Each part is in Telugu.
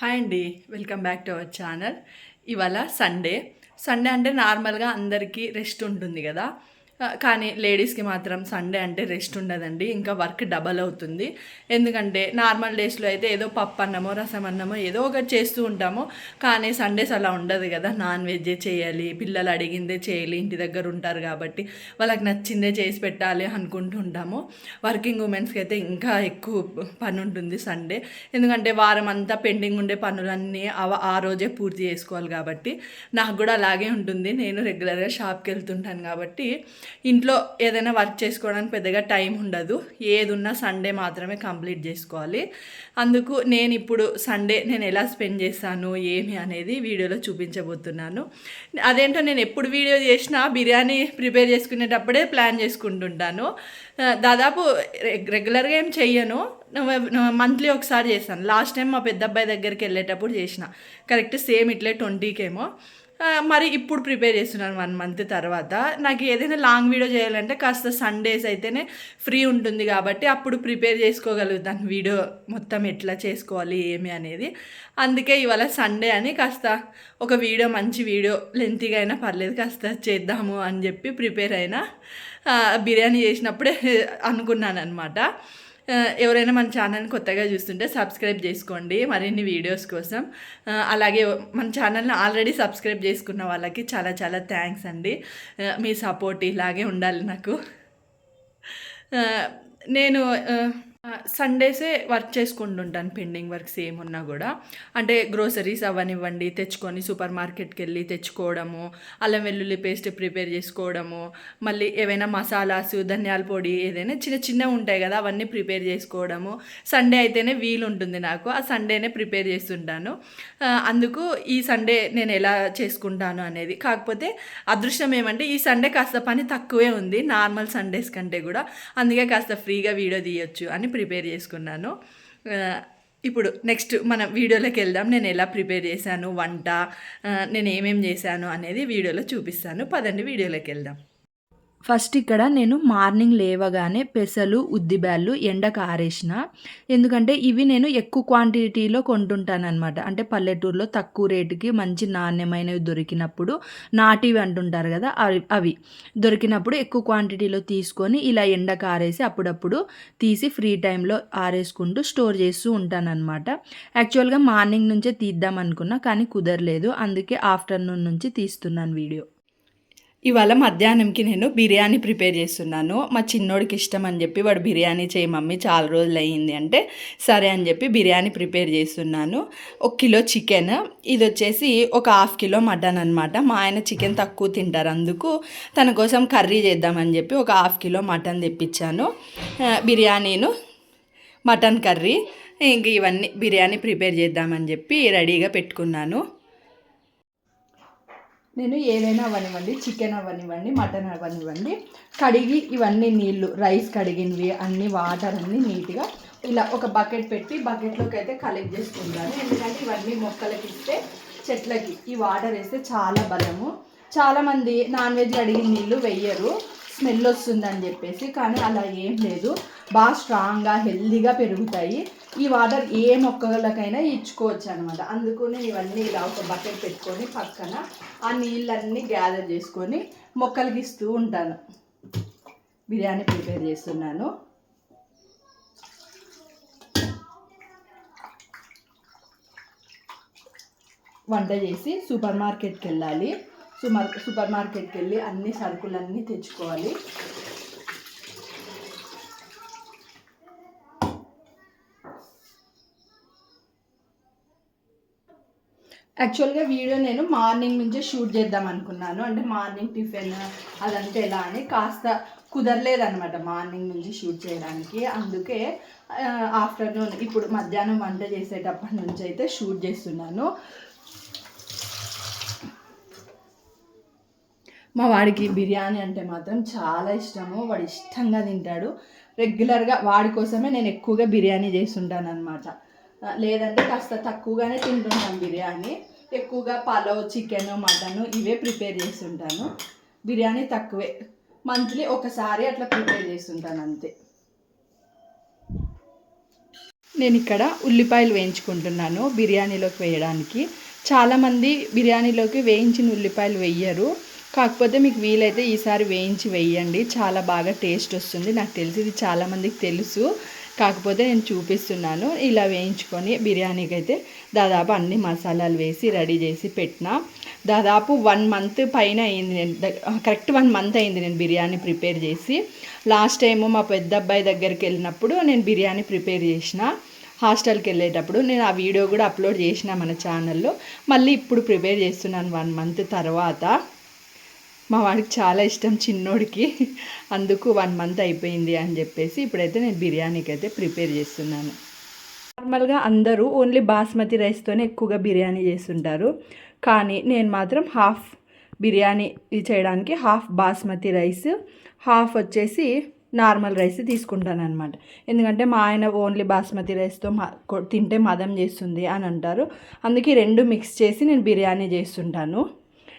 హాయ్ అండి welcome back to our channel. ఇవాళ సండే. సండే అంటే నార్మల్గా అందరికీ రెస్ట్ ఉంటుంది కదా. కానీ లేడీస్కి మాత్రం సండే అంటే రెస్ట్ ఉండదండి. ఇంకా వర్క్ డబల్ అవుతుంది. ఎందుకంటే నార్మల్ డేస్లో అయితే ఏదో పప్పు అన్నమో రసం అన్నమో ఏదో ఒకటి చేస్తూ ఉంటాము. కానీ సండేస్ అలా ఉండదు కదా. నాన్ వెజ్జే చేయాలి. పిల్లలు అడిగిందే చేయాలి. ఇంటి దగ్గర ఉంటారు కాబట్టి వాళ్ళకి నచ్చిందే చేసి పెట్టాలి అనుకుంటూ ఉంటాము. వర్కింగ్ ఉమెన్స్కి అయితే ఇంకా ఎక్కువ పని ఉంటుంది సండే. ఎందుకంటే వారం అంతా పెండింగ్ ఉండే పనులన్నీ అవ- ఆ రోజే పూర్తి చేసుకోవాలి కాబట్టి. నాకు కూడా అలాగే ఉంటుంది. నేను రెగ్యులర్గా షాప్కి వెళ్తుంటాను కాబట్టి ఇంట్లో ఏదైనా వర్క్ చేసుకోవడానికి పెద్దగా టైం ఉండదు. ఏది ఉన్నా సండే మాత్రమే కంప్లీట్ చేసుకోవాలి. అందుకు నేను ఇప్పుడు సండే నేను ఎలా స్పెండ్ చేస్తాను ఏమి అనేది వీడియోలో చూపించబోతున్నాను. అదేంటో నేను ఎప్పుడు వీడియో చేసినా బిర్యానీ ప్రిపేర్ చేసుకునేటప్పుడే ప్లాన్ చేసుకుంటుంటాను. దాదాపు రెగ్యులర్గా ఏం చెయ్యను. మంత్లీ ఒకసారి చేస్తాను. లాస్ట్ టైం మా పెద్ద అబ్బాయి దగ్గరికి వెళ్ళేటప్పుడు చేసిన. కరెక్ట్ సేమ్ ఇట్లే ట్వంటీకేమో. మరి ఇప్పుడు ప్రిపేర్ చేస్తున్నాను వన్ మంత్ తర్వాత. నాకు ఏదైనా లాంగ్ వీడియో చేయాలంటే కాస్త సండేస్ అయితేనే ఫ్రీ ఉంటుంది కాబట్టి అప్పుడు ప్రిపేర్ చేసుకోగలుగుతాను వీడియో మొత్తం ఎట్లా చేసుకోవాలి ఏమి అనేది. అందుకే ఇవాళ సండే అని కాస్త ఒక వీడియో మంచి వీడియో లెంతీగా అయినా పర్లేదు కాస్త చేద్దాము అని చెప్పి ప్రిపేర్ అయినా బిర్యానీ చేసినప్పుడే అనుకున్నాను అనమాట ఎవరైనా మన ఛానల్ని కొత్తగా చూస్తుంటే సబ్స్క్రైబ్ చేసుకోండి మరిన్ని వీడియోస్ కోసం. అలాగే మన ఛానల్ని ఆల్రెడీ సబ్స్క్రైబ్ చేసుకున్న వాళ్ళకి చాలా చాలా థ్యాంక్స్ అండి. మీ సపోర్ట్ ఇలాగే ఉండాలి నాకు. నేను సండేసే వర్క్ చేసుకుంటుంటాను పెండింగ్ వర్క్స్ ఏమున్నా కూడా. అంటే గ్రోసరీస్ అవనివ్వండి తెచ్చుకొని సూపర్ మార్కెట్కి వెళ్ళి తెచ్చుకోవడము అల్లం వెల్లుల్లి పేస్ట్ ప్రిపేర్ చేసుకోవడము మళ్ళీ ఏవైనా మసాలాస్ ధనియాల పొడి ఏదైనా చిన్న చిన్నవి ఉంటాయి కదా అవన్నీ ప్రిపేర్ చేసుకోవడము. సండే అయితేనే వీలు ఉంటుంది నాకు ఆ సండేనే ప్రిపేర్ చేస్తుంటాను. అందుకు ఈ సండే నేను ఎలా చేసుకుంటాను అనేది. కాకపోతే అదృష్టం ఏమంటే ఈ సండే కాస్త పని తక్కువే ఉంది నార్మల్ సండేస్ కంటే కూడా. అందుకే కాస్త ఫ్రీగా వీడియో తీయొచ్చు అని ప్రిపేర్ చేసుకున్నాను. ఇప్పుడు నెక్స్ట్ మన వీడియోలోకి వెళ్దాం. నేను ఎలా ప్రిపేర్ చేశాను వంట నేను ఏమేం చేశాను అనేది వీడియోలో చూపిస్తాను. పదండి వీడియోలోకి వెళ్దాం. ఫస్ట్ ఇక్కడ నేను మార్నింగ్ లేవగానే పెసలు ఉద్దిబ్యాళ్ళు ఎండకు ఆరేసిన. ఎందుకంటే ఇవి నేను ఎక్కువ క్వాంటిటీలో కొంటుంటానన్నమాట. అంటే పల్లెటూరులో తక్కువ రేటుకి మంచి నాణ్యమైనవి దొరికినప్పుడు నాటివి అంటుంటారు కదా అవి అవి దొరికినప్పుడు ఎక్కువ క్వాంటిటీలో తీసుకొని ఇలా ఎండకు ఆరేసి అప్పుడప్పుడు తీసి ఫ్రీ టైంలో ఆరేసుకుంటూ స్టోర్ చేస్తూ ఉంటానన్నమాట. యాక్చువల్గా మార్నింగ్ నుంచే తీద్దాం అనుకున్నా కానీ కుదరలేదు. అందుకే ఆఫ్టర్నూన్ నుంచి తీస్తున్నాను వీడియో. ఇవాళ మధ్యాహ్నంకి నేను బిర్యానీ ప్రిపేర్ చేస్తున్నాను. మా చిన్నోడికి ఇష్టం అని చెప్పి వాడు బిర్యానీ చేయి మమ్మీ చాలా రోజులు అయ్యింది అంటే సరే అని చెప్పి బిర్యానీ ప్రిపేర్ చేస్తున్నాను. ఒక కిలో చికెన్ ఇది వచ్చేసి ఒక హాఫ్ కిలో మటన్ అనమాట మా ఆయన చికెన్ తక్కువ తింటారు అందుకు తన కోసం కర్రీ చేద్దామని చెప్పి ఒక హాఫ్ కిలో మటన్ తెప్పించాను. బిర్యానీను మటన్ కర్రీ ఇంక ఇవన్నీ బిర్యానీ ప్రిపేర్ చేద్దామని చెప్పి రెడీగా పెట్టుకున్నాను. నేను ఏదైనా అవ్వనివ్వండి చికెన్ అవ్వనివ్వండి మటన్ అవ్వనివ్వండి కడిగి ఇవన్నీ నీళ్ళు రైస్ కడిగినవి అన్ని వాటర్ అన్నీ నీట్గా ఇలా ఒక బకెట్ పెట్టి బకెట్లోకి అయితే కలెక్ట్ చేసుకుంటాను. ఎందుకంటే ఇవన్నీ మొక్కలకి ఇస్తే చెట్లకి ఈ వాటర్ వేస్తే చాలా బలము. చాలామంది నాన్ వెజ్ కడిగిన నీళ్ళు వెయ్యరు స్మెల్ వస్తుందని చెప్పేసి కానీ అలా ఏం లేదు. బాగా స్ట్రాంగ్గా హెల్దీగా పెరుగుతాయి. ఈ వాటర్ ఏ మొక్కలకైనా ఇచ్చుకోవచ్చు అనమాట అందుకు నేను ఇవన్నీ ఇలా ఒక బకెట్ పెట్టుకొని పక్కన ఆ నీళ్ళన్నీ గ్యాదర్ చేసుకొని మొక్కలకి ఇస్తూ ఉంటాను. బిర్యానీ ప్రిపేర్ చేస్తున్నాను. వంట చేసి సూపర్ మార్కెట్కి వెళ్ళాలి. సూపర్ సూపర్ మార్కెట్కి వెళ్ళి అన్ని సరుకులన్నీ తెచ్చుకోవాలి. యాక్చువల్గా వీడియో నేను మార్నింగ్ నుంచే షూట్ చేద్దాం అనుకున్నాను. అంటే మార్నింగ్ టిఫిన్ అదంతా ఎలా అని కాస్త కుదరలేదనమాట మార్నింగ్ నుంచి షూట్ చేయడానికి. అందుకే ఆఫ్టర్నూన్ ఇప్పుడు మధ్యాహ్నం వంట చేసేటప్పటి నుంచి అయితే షూట్ చేస్తున్నాను. మా వాడికి బిర్యానీ అంటే మాత్రం చాలా ఇష్టము. వాడు ఇష్టంగా తింటాడు. రెగ్యులర్గా వాడి కోసమే నేను ఎక్కువగా బిర్యానీ చేస్తుంటాను అనమాట లేదంటే కాస్త తక్కువగానే తింటుంటాం బిర్యానీ. ఎక్కువగా పలావ్ చికెన్ మటన్ ఇవే ప్రిపేర్ చేస్తుంటాను. బిర్యానీ తక్కువే. మంత్లీ ఒకసారి అట్లా ప్రిపేర్ చేస్తుంటాను అంతే. నేను ఇక్కడ ఉల్లిపాయలు వేయించుకుంటున్నాను బిర్యానీలోకి వేయడానికి. చాలామంది బిర్యానీలోకి వేయించిన ఉల్లిపాయలు వేయరు. కాకపోతే మీకు వీలైతే ఈసారి వేయించి వేయండి. చాలా బాగా టేస్ట్ వస్తుంది. నాకు తెలిసి ఇది చాలామందికి తెలుసు. కాకపోతే నేను చూపిస్తున్నాను. ఇలా వేయించుకొని బిర్యానీకి అయితే దాదాపు అన్ని మసాలాలు వేసి రెడీ చేసి పెట్టిన. దాదాపు వన్ మంత్ పైన అయింది నేను కరెక్ట్ వన్ మంత్ అయింది నేను బిర్యానీ ప్రిపేర్ చేసి. లాస్ట్ టైము మా పెద్ద అబ్బాయి దగ్గరికి వెళ్ళినప్పుడు నేను బిర్యానీ ప్రిపేర్ చేసిన. హాస్టల్కి వెళ్ళేటప్పుడు నేను ఆ వీడియో కూడా అప్లోడ్ చేసిన మన ఛానల్లో. మళ్ళీ ఇప్పుడు ప్రిపేర్ చేస్తున్నాను వన్ మంత్ తర్వాత. మా వాడికి చాలా ఇష్టం చిన్నోడికి. అందుకు వన్ మంత్ అయిపోయింది అని చెప్పేసి ఇప్పుడైతే నేను బిర్యానీకి అయితే ప్రిపేర్ చేస్తున్నాను. నార్మల్గా అందరూ ఓన్లీ బాస్మతి రైస్తోనే ఎక్కువగా బిర్యానీ చేస్తుంటారు. కానీ నేను మాత్రం హాఫ్ బిర్యానీ చేయడానికి హాఫ్ బాస్మతి రైస్ హాఫ్ వచ్చేసి నార్మల్ రైస్ తీసుకుంటాను అనమాట ఎందుకంటే మా ఆయన ఓన్లీ బాస్మతి రైస్తో తింటే మదం చేస్తుంది అని అంటారు. అందుకే రెండు మిక్స్ చేసి నేను బిర్యానీ చేస్తుంటాను.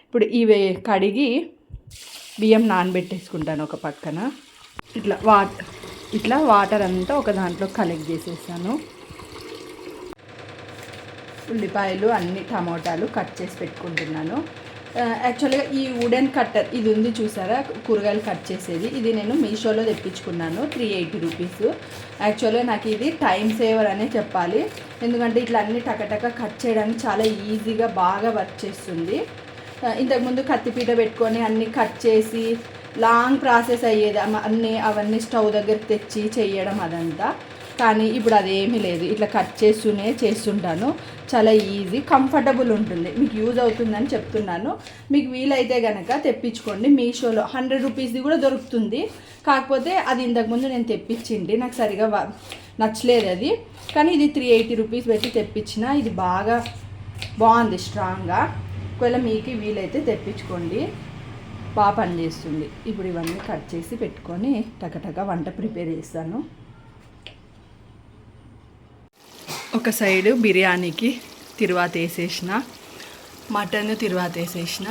ఇప్పుడు ఇవి కడిగి బియ్యం నానబెట్టేసుకుంటాను ఒక పక్కన. ఇట్లా వాట్ ఇట్లా వాటర్ అంతా ఒక దాంట్లో కలెక్ట్ చేసేసాను. ఉల్లిపాయలు అన్ని టమోటాలు కట్ చేసి పెట్టుకుంటున్నాను. యాక్చువల్గా ఈ వుడెన్ కట్టర్ ఇది ఉంది చూసారా? కూరగాయలు కట్ చేసేది. ఇది నేను మీషోలో తెప్పించుకున్నాను త్రీ ఎయిటీ రూపీస్. యాక్చువల్గా నాకు ఇది టైం సేవర్ అనే చెప్పాలి. ఎందుకంటే ఇట్లా అన్ని టకటక కట్ చేయడానికి చాలా ఈజీగా బాగా వర్క్ చేస్తుంది. ఇంతకుముందు కత్తిపీట పెట్టుకొని అన్ని కట్ చేసి లాంగ్ ప్రాసెస్ అయ్యేది అన్నీ అవన్నీ స్టవ్ దగ్గర తెచ్చి చేయడం అదంతా. కానీ ఇప్పుడు అదేమీ లేదు. ఇట్లా కట్ చేస్తూనే చేస్తుంటాను. చాలా ఈజీ కంఫర్టబుల్ ఉంటుంది. మీకు యూజ్ అవుతుందని చెప్తున్నాను. మీకు వీలైతే కనుక తెప్పించుకోండి. మీషోలో హండ్రెడ్ రూపీస్ది కూడా దొరుకుతుంది. కాకపోతే అది ఇంతకుముందు నేను తెప్పించింది. నాకు సరిగా నచ్చలేదు అది. కానీ ఇది త్రీ ఎయిటీ రూపీస్ పెట్టి తెప్పించిన. ఇది బాగా బాగుంది స్ట్రాంగ్గా. ఒకవేళ మీకు వీలైతే తెప్పించుకోండి. బాగా పనిచేస్తుంది ఇప్పుడు ఇవన్నీ కట్ చేసి పెట్టుకొని టకటక వంట ప్రిపేర్ చేస్తాను. ఒక సైడు బిర్యానీకి తిరువాత వేసేసిన మటన్ తిరువాత వేసేసిన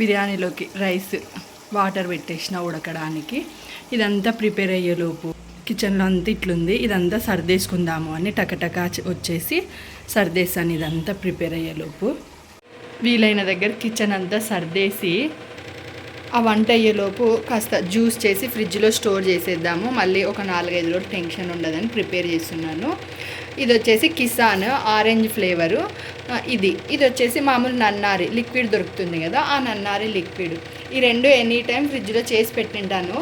బిర్యానీలోకి రైస్ వాటర్ పెట్టేసిన ఉడకడానికి. ఇదంతా ప్రిపేర్ అయ్యేలోపు కిచెన్లో అంతా ఇట్లుంది. ఇదంతా సర్దేసుకుందాము అని టకటకా వచ్చేసి సర్దేశాను ఇదంతా ప్రిపేర్ అయ్యేలోపు వీలైన దగ్గర కిచెన్ అంతా సర్దేసి ఆ వంట అయ్యేలోపు కాస్త జ్యూస్ చేసి ఫ్రిడ్జ్లో స్టోర్ చేసేద్దాము. మళ్ళీ ఒక నాలుగైదు రోజులు టెన్షన్ ఉండదని ప్రిపేర్ చేస్తున్నాను. ఇది వచ్చేసి కిసాన్ ఆరెంజ్ ఫ్లేవరు ఇది ఇది. వచ్చేసి మామూలు నన్నారి లిక్విడ్ దొరుకుతుంది కదా ఆ నన్నారి లిక్విడ్ ఈ రెండు ఎనీ టైం ఫ్రిడ్జ్లో చేసి పెట్టింటాను.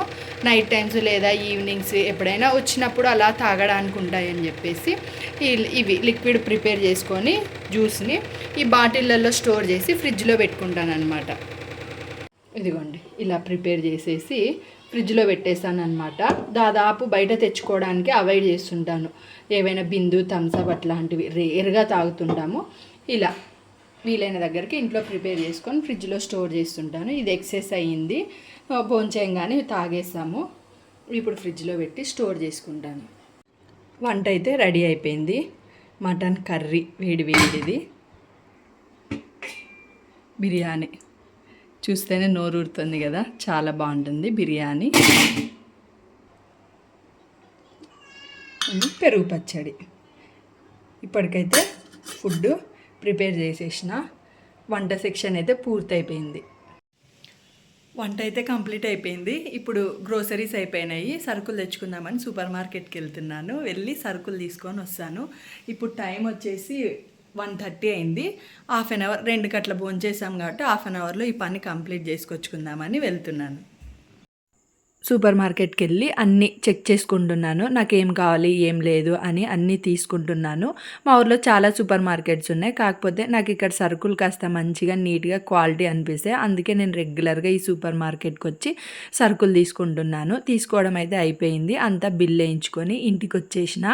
నైట్ టైమ్స్ లేదా ఈవినింగ్స్ ఎప్పుడైనా వచ్చినప్పుడు అలా తాగడానికి ఉంటాయని చెప్పేసి ఇవి లిక్విడ్ ప్రిపేర్ చేసుకొని జ్యూస్ని ఈ బాటిళ్ళల్లో స్టోర్ చేసి ఫ్రిడ్జ్లో పెట్టుకుంటాను అనమాట ఇదిగోండి ఇలా ప్రిపేర్ చేసేసి ఫ్రిడ్జ్లో పెట్టేస్తాను అనమాట దాదాపు బయట తెచ్చుకోవడానికి అవాయిడ్ చేస్తుంటాను. ఏవైనా బిందు థమ్స్అప్ అట్లాంటివి రేర్గా తాగుతుంటాము. ఇలా వీలైన దగ్గరికి ఇంట్లో ప్రిపేర్ చేసుకొని ఫ్రిడ్జ్లో స్టోర్ చేస్తుంటాను. ఇది ఎక్సెస్ అయ్యింది. భోంచేయంగానే తాగేస్తాము. ఇప్పుడు ఫ్రిడ్జ్లో పెట్టి స్టోర్ చేసుకుంటాను. వంట అయితే రెడీ అయిపోయింది. మటన్ కర్రీ వేడి వేడిది. బిర్యానీ. చూస్తేనే నోరూరుతుంది కదా. చాలా బాగుంటుంది బిర్యానీ. పెరుగు పచ్చడి. ఇప్పటికైతే ఫుడ్ ప్రిపేర్ చేసేసిన వంట సెక్షన్ అయితే పూర్తయిపోయింది. వంట అయితే కంప్లీట్ అయిపోయింది. ఇప్పుడు గ్రోసరీస్ అయిపోయినాయి. సరుకులు తెచ్చుకుందామని సూపర్ మార్కెట్కి వెళ్తున్నాను. వెళ్ళి సరుకులు తీసుకొని వస్తాను. ఇప్పుడు టైం వచ్చేసి వన్ థర్టీ అయింది. హాఫ్ అన్ అవర్ రెండు గంటల భోంచేసాం కాబట్టి హాఫ్ అన్ అవర్లో ఈ పని కంప్లీట్ చేసుకొచ్చుకుందామని వెళ్తున్నాను. సూపర్ మార్కెట్కి వెళ్ళి అన్నీ చెక్ చేసుకుంటున్నాను. నాకు ఏం కావాలి ఏం లేదు అని అన్నీ తీసుకుంటున్నాను. మా ఊర్లో చాలా సూపర్ మార్కెట్స్ ఉన్నాయి. కాకపోతే నాకు ఇక్కడ సరుకులు కాస్త మంచిగా నీట్గా క్వాలిటీ అనిపిస్తాయి అందుకే నేను రెగ్యులర్గా ఈ సూపర్ మార్కెట్కి వచ్చి సరుకులు తీసుకుంటున్నాను. తీసుకోవడం అయితే అయిపోయింది. అంతా బిల్ వేయించుకొని ఇంటికి వచ్చేసిన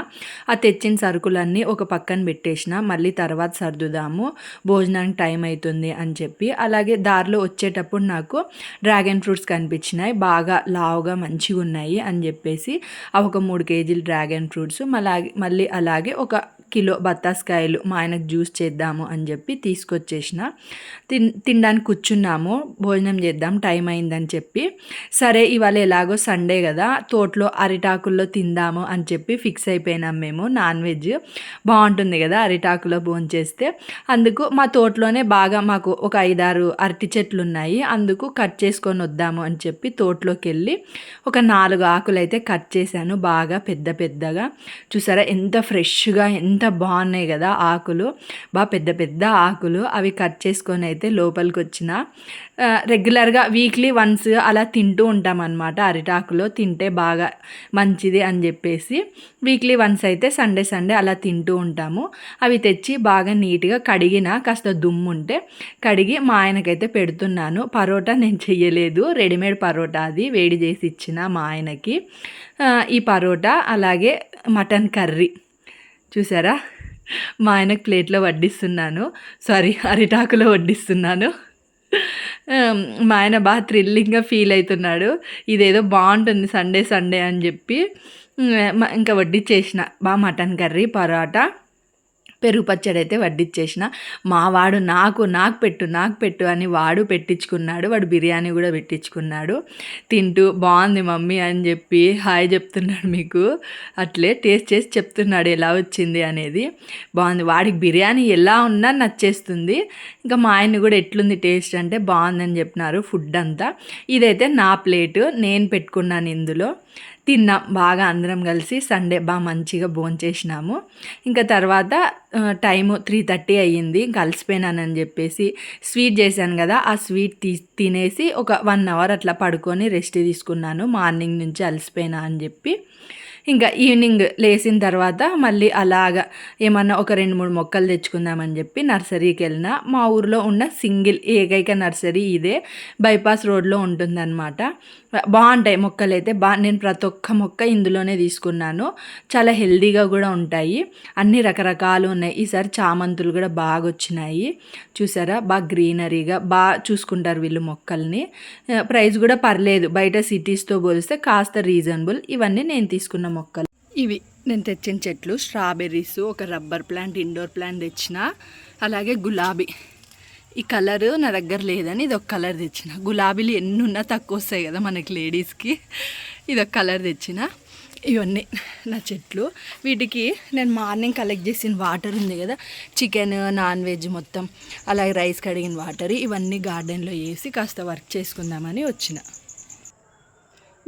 ఆ తెచ్చిన సరుకులన్నీ ఒక పక్కన పెట్టేసిన. మళ్ళీ తర్వాత సర్దుదాము. భోజనానికి టైం అవుతుంది అని చెప్పి. అలాగే దారిలో వచ్చేటప్పుడు నాకు డ్రాగన్ ఫ్రూట్స్ కనిపించినాయి. బాగా లావుగా లావుగా మంచిగా ఉన్నాయి అని చెప్పేసి అవి ఒక మూడు కేజీలు డ్రాగన్ ఫ్రూట్స్ మళ్ళీ మళ్ళీ అలాగే ఒక కిలో బత్తాస్కాయలు మా ఆయనకు జ్యూస్ చేద్దాము అని చెప్పి తీసుకొచ్చేసిన. తిన్ తినడానికి కూర్చున్నాము భోజనం చేద్దాం టైం అయిందని చెప్పి. సరే ఇవాళ ఎలాగో సండే కదా తోటలో అరిటాకుల్లో తిందాము అని చెప్పి ఫిక్స్ అయిపోయినాం మేము నాన్ వెజ్. బాగుంటుంది కదా అరిటాకులో భోజనం చేస్తే. అందుకు మా తోటలోనే బాగా మాకు ఒక ఐదారు అరటి చెట్లు ఉన్నాయి అందుకు కట్ చేసుకొని వద్దాము అని చెప్పి తోటలోకి వెళ్ళి ఒక నాలుగు ఆకులు అయితే కట్ చేశాను బాగా పెద్ద పెద్దగా. చూసారా ఎంత ఫ్రెష్గా ఎంత బాగున్నాయి కదా ఆకులు. బాగా పెద్ద పెద్ద ఆకులు. అవి కట్ చేసుకొని అయితే లోపలికి వచ్చిన రెగ్యులర్గా వీక్లీ వన్స్ అలా తింటూ ఉంటాం అనమాట అరిటాకులో తింటే బాగా మంచిది అని చెప్పేసి వీక్లీ వన్స్ అయితే సండే సండే అలా తింటూ ఉంటాము. అవి తెచ్చి బాగా నీట్గా కడిగిన కాస్త దుమ్ము ఉంటే కడిగి మా ఆయనకైతే పెడుతున్నాను. పరోటా నేను చెయ్యలేదు. రెడీమేడ్ పరోటా అది వేడి చేసి ఇచ్చిన మా ఆయనకి. ఈ పరోటా అలాగే మటన్ కర్రీ. చూసారా? మా ఆయనకు ప్లేట్లో వడ్డిస్తున్నాను. సారీ అరిటాకులో వడ్డిస్తున్నాను. మా ఆయన బాగా థ్రిల్లింగ్గా ఫీల్ అవుతున్నాడు. ఇదేదో బాగుంటుంది సండే సండే అని చెప్పి ఇంకా వడ్డిచ్చేసిన. బాగా మటన్ కర్రీ పరోటా. పెరుగు పచ్చడి అయితే వడ్డిచ్చేసిన. మా వాడు నాకు నాకు పెట్టు నాకు పెట్టు అని వాడు పెట్టించుకున్నాడు. వాడు బిర్యానీ కూడా పెట్టించుకున్నాడు. తింటూ బాగుంది మమ్మీ అని చెప్పి హాయ్ చెప్తున్నాడు మీకు. అట్లే టేస్ట్ చేసి చెప్తున్నాడు ఎలా వచ్చింది అనేది. బాగుంది. వాడికి బిర్యానీ ఎలా ఉన్నా నచ్చేస్తుంది. ఇంకా మా ఆయన కూడా ఎట్లుంది టేస్ట్ అంటే బాగుందని చెప్పినారు ఫుడ్ అంతా. ఇదైతే నా ప్లేటు. నేను పెట్టుకున్నాను ఇందులో. తిన్నాం బాగా అందరం కలిసి సండే బాగా మంచిగా భోంచేసినాము ఇంకా తర్వాత టైము త్రీ థర్టీ అయ్యింది కలిసిపోయినానని చెప్పేసి స్వీట్ చేశాను కదా ఆ స్వీట్ తీ తినేసి ఒక వన్ అవర్ అట్లా పడుకొని రెస్ట్ తీసుకున్నాను మార్నింగ్ నుంచి అలసిపోయినా అని చెప్పి. ఇంకా ఈవినింగ్ లేచిన తర్వాత మళ్ళీ అలాగా ఏమన్నా ఒక రెండు మూడు మొక్కలు తెచ్చుకుందామని చెప్పి నర్సరీకి వెళ్ళిన మా ఊర్లో ఉన్న సింగిల్ ఏకైక నర్సరీ ఇదే. బైపాస్ రోడ్లో ఉంటుందన్నమాట. బాగుంటాయి మొక్కలు అయితే బా నేను ప్రతి ఒక్క మొక్క ఇందులోనే తీసుకున్నాను. చాలా హెల్దీగా కూడా ఉంటాయి. అన్ని రకరకాలు ఉన్నాయి. ఈసారి చామంతులు కూడా బాగా వచ్చినాయి. చూసారా? బాగా గ్రీనరీగా బాగా చూసుకుంటారు వీళ్ళు మొక్కల్ని. ప్రైస్ కూడా పర్లేదు. బయట సిటీస్తో పోలిస్తే కాస్త రీజనబుల్. ఇవన్నీ నేను తీసుకున్న మొక్కలు. ఇవి నేను తెచ్చిన చెట్లు స్ట్రాబెర్రీస్ ఒక రబ్బర్ ప్లాంట్ ఇండోర్ ప్లాంట్ తెచ్చిన అలాగే గులాబీ. ఈ కలర్ నా దగ్గర లేదని ఇది ఒక కలర్ తెచ్చిన. గులాబీలు ఎన్ని ఉన్నా తక్కువ వస్తాయి కదా మనకి లేడీస్కి. ఇది ఒక కలర్ తెచ్చిన. ఇవన్నీ నా చెట్లు. వీటికి నేను మార్నింగ్ కలెక్ట్ చేసిన వాటర్ ఉంది కదా చికెన్ నాన్ వెజ్ మొత్తం అలాగే రైస్ కడిగిన వాటర్ ఇవన్నీ గార్డెన్లో వేసి కాస్త వర్క్ చేసుకుందామని వచ్చిన.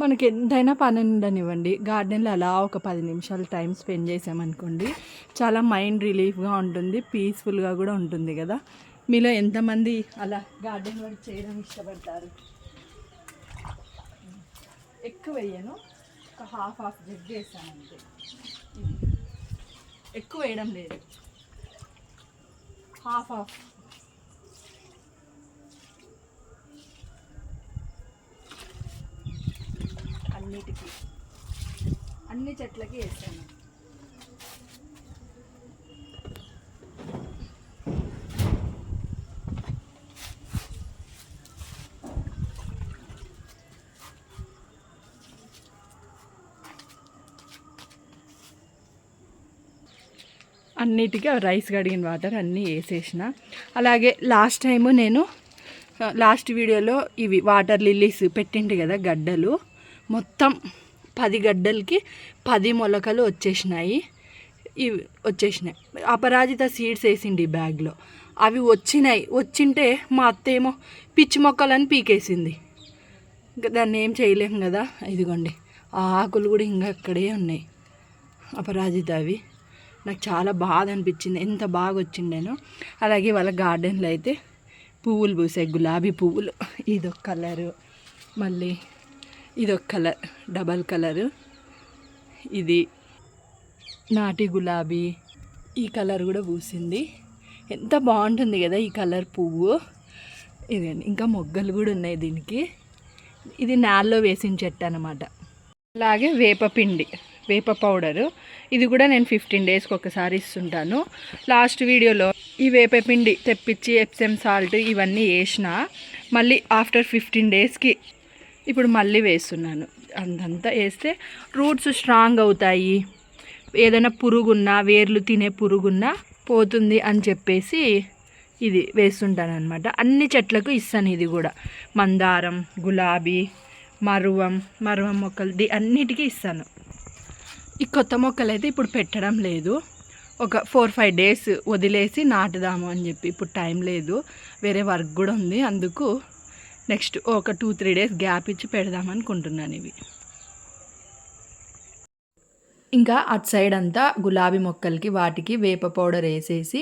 మనకి ఎంతైనా పని ఉండనివ్వండి. గార్డెన్లో అలా ఒక పది నిమిషాలు టైం స్పెండ్ చేసామనుకోండి చాలా మైండ్ రిలీఫ్గా ఉంటుంది పీస్ఫుల్గా కూడా ఉంటుంది కదా. మీలో ఎంతమంది అలా గార్డెన్ వర్క్ చేయడం ఇష్టపడతారు? ఎక్కువ వేయను. ఒక హాఫ్ హాఫ్ జగ్ వేసాను అంతే ఎక్కువ వేయడం లేదు. హాఫ్ హాఫ్ అన్నిటికీ. అన్ని చెట్లకి వేసాను. అన్నిటికీ రైస్ కడిగిన వాటర్ అన్నీ వేసేసిన. అలాగే లాస్ట్ టైము నేను లాస్ట్ వీడియోలో ఇవి వాటర్ లిల్లీస్ పెట్టింటి కదా గడ్డలు. మొత్తం పది గడ్డలకి పది మొలకలు వచ్చేసినాయి. ఇవి వచ్చేసినాయి. అపరాజిత సీడ్స్ వేసింది ఈ బ్యాగ్లో. అవి వచ్చినాయి. వచ్చింటే మా అత్త ఏమో పిచ్చి మొక్కలని పీకేసింది. ఇంకా దాన్ని ఏం చేయలేం కదా. ఇదిగోండి. ఆ ఆకులు కూడా ఇంకా అక్కడే ఉన్నాయి. అపరాజిత అవి. నాకు చాలా బాధ అనిపించింది. ఎంత బాగా వచ్చిండేనో అలాగే వాళ్ళ గార్డెన్లో అయితే పువ్వులు పూసాయి గులాబీ పువ్వులు. ఇదొక కలరు. మళ్ళీ ఇది ఒక కలర్ డబల్ కలరు. ఇది నాటి గులాబీ. ఈ కలర్ కూడా పూసింది. ఎంత బాగుంటుంది కదా ఈ కలర్ పువ్వు. ఇదండి ఇంకా మొగ్గలు కూడా ఉన్నాయి దీనికి. ఇది నేలలో వేసిన చెట్టు అనమాట అలాగే వేపపిండి వేప పౌడరు. ఇది కూడా నేను ఫిఫ్టీన్ డేస్కి ఒకసారి ఇస్తుంటాను. లాస్ట్ వీడియోలో ఈ వేపపిండి తెప్పించి ఎప్సెమ్ సాల్ట్ ఇవన్నీ వేసిన మళ్ళీ ఆఫ్టర్ ఫిఫ్టీన్ డేస్కి ఇప్పుడు మళ్ళీ వేస్తున్నాను. అంతంతా వేస్తే రూట్స్ స్ట్రాంగ్ అవుతాయి. ఏదైనా పురుగున్నా వేర్లు తినే పురుగున్నా పోతుంది అని చెప్పేసి ఇది వేస్తుంటాను అనమాట అన్ని చెట్లకు ఇస్తాను ఇది కూడా. మందారం గులాబీ మరువం మరువం మొక్కలు ది అన్నిటికీ ఇస్తాను. ఈ కొత్త మొక్కలు అయితే ఇప్పుడు పెట్టడం లేదు. ఒక ఫోర్ ఫైవ్ డేస్ వదిలేసి నాటుదాము అని చెప్పి ఇప్పుడు టైం లేదు. వేరే వర్క్ కూడా ఉంది. అందుకు నెక్స్ట్ ఒక టూ త్రీ డేస్ గ్యాప్ ఇచ్చి పెడదాం అనుకుంటున్నాను ఇవి. ఇంకా అటు సైడ్ అంతా గులాబీ మొక్కలకి వాటికి వేప పౌడర్ వేసేసి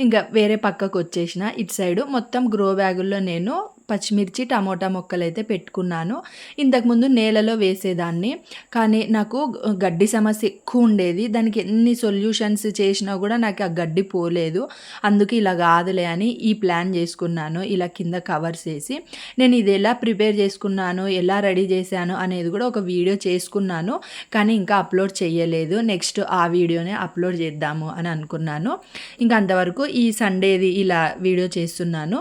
ఇంకా వేరే పక్కకు వచ్చేసిన ఇటు సైడు మొత్తం గ్రో బ్యాగుల్లో నేను పచ్చిమిర్చి టమోటా మొక్కలు అయితే పెట్టుకున్నాను ఇంతకుముందు నేలలో వేసేదాన్ని. కానీ నాకు గడ్డి సమస్య ఎక్కువ ఉండేది. దానికి ఎన్ని సొల్యూషన్స్ చేసినా కూడా నాకు ఆ గడ్డి పోలేదు. అందుకే ఇలా కాదులే అని ఈ ప్లాన్ చేసుకున్నాను. ఇలా కింద కవర్స్ చేసి నేను ఇది ఎలా ప్రిపేర్ చేసుకున్నాను ఎలా రెడీ చేశాను అనేది కూడా ఒక వీడియో చేసుకున్నాను. కానీ ఇంకా అప్లోడ్ చేయలేదు. నెక్స్ట్ ఆ వీడియోనే అప్లోడ్ చేద్దాము అని అనుకున్నాను. ఇంకా అంతవరకు ఈ సండేది ఇలా వీడియో చేస్తున్నాను.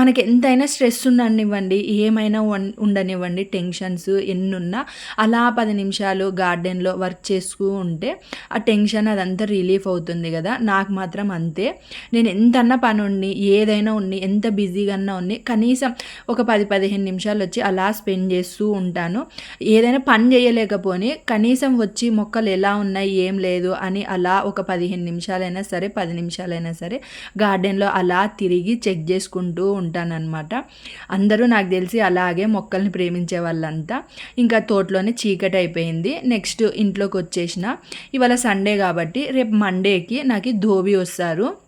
మనకి ఎంతైనా స్ట్రెస్ ఉండనివ్వండి ఏమైనా ఉండనివ్వండి టెన్షన్స్ ఎన్నున్నా అలా పది నిమిషాలు గార్డెన్లో వర్క్ చేస్తూ ఉంటే ఆ టెన్షన్ అదంతా రిలీఫ్ అవుతుంది కదా. నాకు మాత్రం అంతే. నేను ఎంతన్నా పని ఉండి ఏదైనా ఉండి ఎంత బిజీగా ఉన్ని కనీసం ఒక పది పదిహేను నిమిషాలు వచ్చి అలా స్పెండ్ చేస్తూ ఉంటాను. ఏదైనా పని చేయలేకపోని కనీసం వచ్చి మొక్కలు ఎలా ఉన్నాయి ఏం లేదు అని అలా ఒక పదిహేను నిమిషాలైనా సరే పది నిమిషాలైనా సరే గార్డెన్లో అలా తిరిగి చెక్ చేసుకుంటూ ఉంటానన్నమాట. అందరూ నాకు తెలిసి అలాగే మొక్కల్ని ప్రేమించే వాళ్ళంతా ఇంకా తోటలోనే చీకటి అయిపోయింది. నెక్స్ట్ ఇంట్లోకి వచ్చేసిన ఇవాళ సండే కాబట్టి రేపు మండేకి నాకు ధోబి వస్తారు.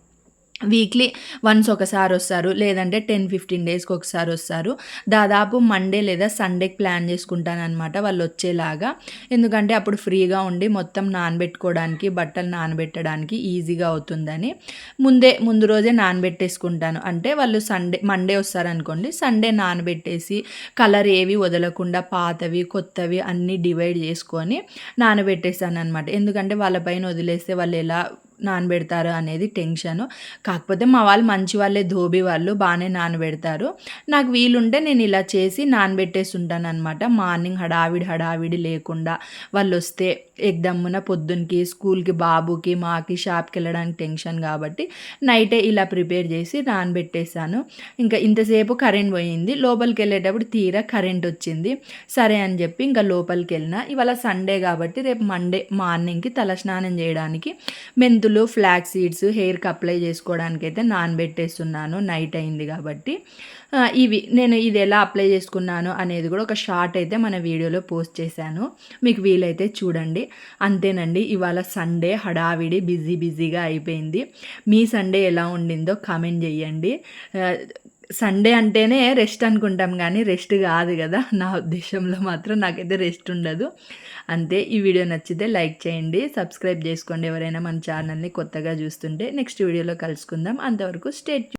వీక్లీ వన్స్ ఒకసారి వస్తారు లేదంటే టెన్ ఫిఫ్టీన్ డేస్కి ఒకసారి వస్తారు. దాదాపు మండే లేదా సండేకి ప్లాన్ చేసుకుంటానమాట వాళ్ళు వచ్చేలాగా. ఎందుకంటే అప్పుడు ఫ్రీగా ఉండి మొత్తం నానబెట్టుకోవడానికి బట్టలు నానబెట్టడానికి ఈజీగా అవుతుందని. ముందే ముందు రోజే నానబెట్టేసుకుంటాను. అంటే వాళ్ళు సండే మండే వస్తారనుకోండి సండే నానబెట్టేసి కలర్ ఏవి వదలకుండా పాతవి కొత్తవి అన్నీ డివైడ్ చేసుకొని నానబెట్టేస్తాను అనమాట ఎందుకంటే వాళ్ళపైన వదిలేస్తే వాళ్ళు ఎలా నానబెడతారు అనేది టెన్షన్. కాకపోతే మా వాళ్ళు మంచి వాళ్ళే ధోబి వాళ్ళు బాగానే నానబెడతారు. నాకు వీలుంటే నేను ఇలా చేసి నానబెట్టేసి ఉంటాను అనమాట మార్నింగ్ హడావిడి హడావిడి లేకుండా వాళ్ళు వస్తే ఎగ్దమ్మున పొద్దునకి స్కూల్కి బాబుకి మాకి షాప్కి వెళ్ళడానికి టెన్షన్ కాబట్టి నైటే ఇలా ప్రిపేర్ చేసి నానబెట్టేసాను ఇంకా ఇంతసేపు కరెంట్ పోయింది. లోపలికి వెళ్ళేటప్పుడు తీరా కరెంట్ వచ్చింది. సరే అని చెప్పి ఇంకా లోపలికి వెళ్ళిన. ఇవాళ సండే కాబట్టి రేపు మండే మార్నింగ్కి తలస్నానం చేయడానికి మెంతులు ఫ్లాక్ సీడ్స్ హెయిర్కి అప్లై చేసుకోవడానికి అయితే నానబెట్టేస్తున్నాను. నైట్ అయింది కాబట్టి. ఇవి నేను ఇది ఎలా అప్లై చేసుకున్నాను అనేది కూడా ఒక షార్ట్ అయితే మన వీడియోలో పోస్ట్ చేశాను. మీకు వీలైతే చూడండి. అంతేనండి ఇవాళ సండే హడావిడి బిజీ బిజీగా అయిపోయింది. మీ సండే ఎలా ఉండిందో కామెంట్ చేయండి. సండే అంటేనే రెస్ట్ అనుకుంటాం కానీ రెస్ట్ కాదు కదా. నా ఉద్దేశంలో మాత్రం నాకైతే రెస్ట్ ఉండదు. అంతే ఈ వీడియో నచ్చితే లైక్ చేయండి. సబ్స్క్రైబ్ చేసుకోండి ఎవరైనా మన ఛానల్ని కొత్తగా చూస్తుంటే. నెక్స్ట్ వీడియోలో కలుసుకుందాం. అంతవరకు స్టేట్